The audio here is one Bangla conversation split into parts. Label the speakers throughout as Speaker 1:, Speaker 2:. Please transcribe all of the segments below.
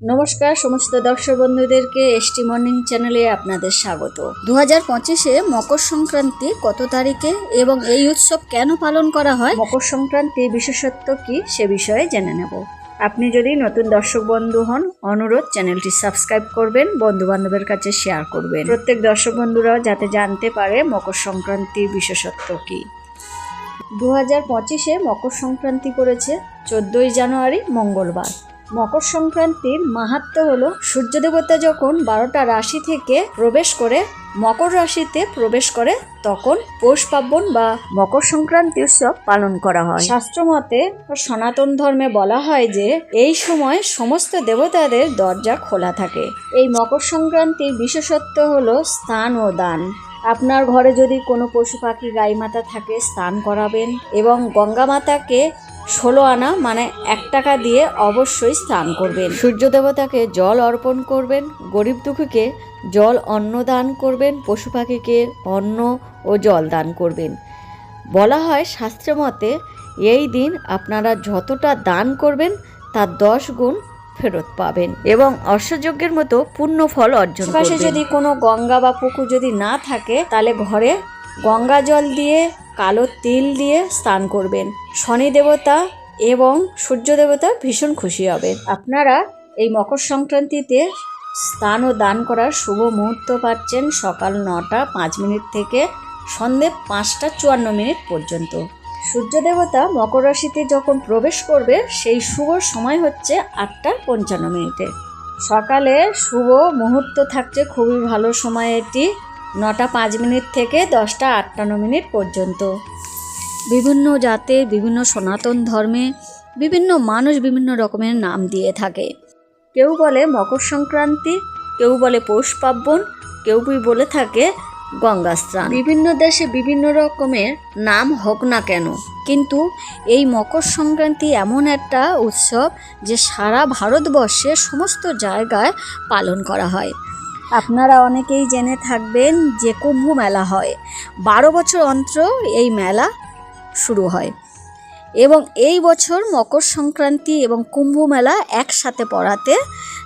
Speaker 1: নমস্কার, সমস্ত দর্শক বন্ধুদেরকে এসটি মর্নিং চ্যানেলে আপনাদের স্বাগত। দু হাজার পঁচিশে মকর সংক্রান্তি কত তারিখে এবং এই উৎসব কেন পালন করা হয়? মকর সংক্রান্তির বিশেষত্ব কি সে বিষয়ে জেনে নেব। আপনি যদি নতুন দর্শক বন্ধু হন, অনুরোধ চ্যানেলটি সাবস্ক্রাইব করবেন বন্ধু বান্ধবের কাছে শেয়ার করবেন। প্রত্যেক দর্শক বন্ধুরাও যাতে জানতে পারে মকর সংক্রান্তির বিশেষত্ব কি। দু হাজার পঁচিশে মকর সংক্রান্তি পড়েছে চোদ্দোই জানুয়ারি, মঙ্গলবার। মকর সংক্রান্তির মাহাত্ম্য হলো সূর্য দেবতা যখন বারোটা রাশি থেকে প্রবেশ করে, মকর রাশিতে প্রবেশ করে, তখন পৌষ পার্বণ বা মকর সংক্রান্তি উৎসব পালন করা হয়। শাস্ত্র মতে সনাতন ধর্মে বলা হয় যে, এই সময় সমস্ত দেবতাদের দরজা খোলা থাকে। এই মকর সংক্রান্তির বিশেষত্ব হলো স্থান ও দান। আপনার ঘরে যদি কোনো পশু পাখি গাই মাতা থাকে, স্নান করাবেন এবং গঙ্গা মাতাকে ষোলো আনা মানে এক টাকা দিয়ে অবশ্যই স্নান করবেন। সূর্য দেবতাকে জল অর্পণ করবেন গরিব দুঃখীকে জল অন্ন দান করবেন পশু পাখিকে অন্ন ও জল দান করবেন। বলা হয় শাস্ত্র মতে এই দিন আপনারা যতটা দান করবেন তার দশ গুণ ফেরত পাবেন এবং অশ্বযজ্ঞের মতো পূর্ণ ফল অর্জন পাশে যদি কোনো গঙ্গা বা পুকুর যদি না থাকে তাহলে ঘরে গঙ্গা জল দিয়ে, কালো তিল দিয়ে স্নান করবেন। শনি দেবতা এবং সূর্য দেবতা ভীষণ খুশি হবে। আপনারা এই মকর সংক্রান্তিতে স্নান ও দান করার শুভ মুহূর্ত পাচ্ছেন সকাল নটা পাঁচ মিনিট থেকে সন্ধে পাঁচটা চুয়ান্ন মিনিট পর্যন্ত। সূর্য দেবতা মকর রাশিতে যখন প্রবেশ করবে, সেই শুভ সময় হচ্ছে আটটা পঞ্চান্ন মিনিটে। সকালে শুভ মুহূর্ত থাকছে, খুবই ভালো সময় এটি। নটা পাঁচ মিনিট থেকে দশটা আটান্ন মিনিট পর্যন্ত। বিভিন্ন জাতের, বিভিন্ন সনাতন ধর্মে বিভিন্ন মানুষ বিভিন্ন রকমের নাম দিয়ে থাকে। কেউ বলে মকর সংক্রান্তি, কেউ বলে পৌষ পার্বণ, কেউ বলে থাকে গঙ্গা স্নান। বিভিন্ন দেশে বিভিন্ন রকমের নাম হোক না কেন, কিন্তু এই মকর সংক্রান্তি এমন একটা উৎসব যে সারা ভারতবর্ষে সমস্ত জায়গায় পালন করা হয়। আপনারা অনেকেই জেনে থাকবেন যে কুম্ভ মেলা হয়। বারো বছর অন্তর এই মেলা শুরু হয়। এবং এই বছর মকর সংক্রান্তি এবং কুম্ভ মেলা একসাথে পড়াতে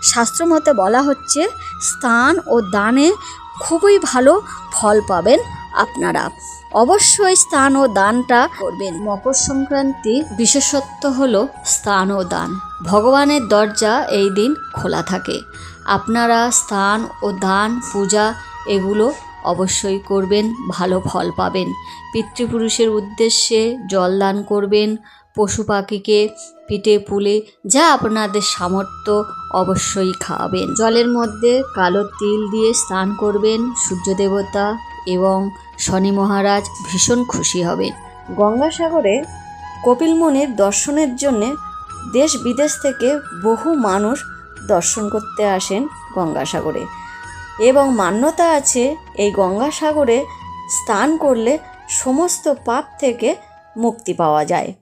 Speaker 1: শাস্ত্রমতে বলা হচ্ছে, স্থান ও দানে খুবই ভালো ফল পাবেন আপনারা। অবশ্যই স্থান ও দানটা করবেন। মকর সংক্রান্তি বিশেষত্ব হলো স্থান ও দান। ভগবানের দরজা এই দিন খোলা থাকে। আপনারা স্থান ও দান, পূজা এগুলো অবশ্যই করবেন, ভালো ফল পাবেন। পিতৃপুরুষের উদ্দেশ্যে জল দান করবেন, পশু পাখিকে পিঠে, পুলে যা আপনাদের সামর্থ্য অবশ্যই খাওয়াবেন জলের মধ্যে কালো তিল দিয়ে স্নান করবেন সূর্য দেবতা এবং শনি মহারাজ ভীষণ খুশি হবেন। গঙ্গাসাগরে কপিল মুনির দর্শনের জন্যে দেশ বিদেশ থেকে বহু মানুষ দর্শন করতে আসেন গঙ্গাসাগরে। এবং মান্যতা আছে এই গঙ্গাসাগরে স্নান করলে সমস্ত পাপ থেকে মুক্তি পাওয়া যায়।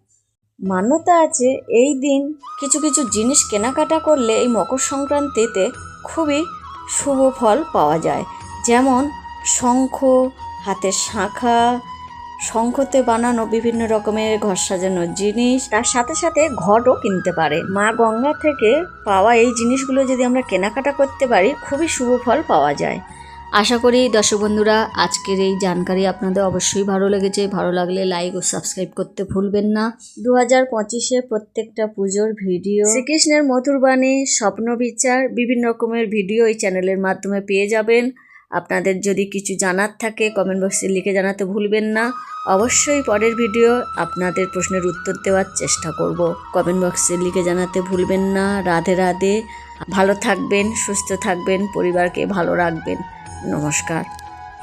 Speaker 1: মান্যতা আছে এই দিন কিছু কিছু জিনিস কেনাকাটা করলে এই মকর সংক্রান্তিতে খুবই শুভ ফল পাওয়া যায়। যেমন শঙ্খ, হাতের শাঁখা শঙ্খতে বানানো বিভিন্ন রকমের ঘর সাজানোর জিনিস। তার সাথে সাথে ঘটও কিনতে পারে। মা গঙ্গা থেকে পাওয়া এই জিনিসগুলো যদি আমরা কেনাকাটা করতে পারি, খুবই শুভ ফল পাওয়া যায়। আশা করি দর্শক বন্ধুরা, আজকের এই জানকারি আপনাদের অবশ্যই ভালো লেগেছে। ভালো লাগলে লাইক ও সাবস্ক্রাইব করতে ভুলবেন না। দু হাজার পঁচিশে প্রত্যেকটা পুজোর ভিডিও, শ্রীকৃষ্ণের মধুর বাণী স্বপ্ন বিচার বিভিন্ন রকমের ভিডিও এই চ্যানেলের মাধ্যমে পেয়ে যাবেন। আপনাদের যদি কিছু জানার থাকে কমেন্ট বক্সে লিখে জানাতে ভুলবেন না। অবশ্যই পরের ভিডিও আপনাদের প্রশ্নের উত্তর দেওয়ার চেষ্টা করব। কমেন্ট বক্সে লিখে জানাতে ভুলবেন না। রাধে রাধে। ভালো থাকবেন, সুস্থ থাকবেন, পরিবারকে ভালো রাখবেন। নমস্কার।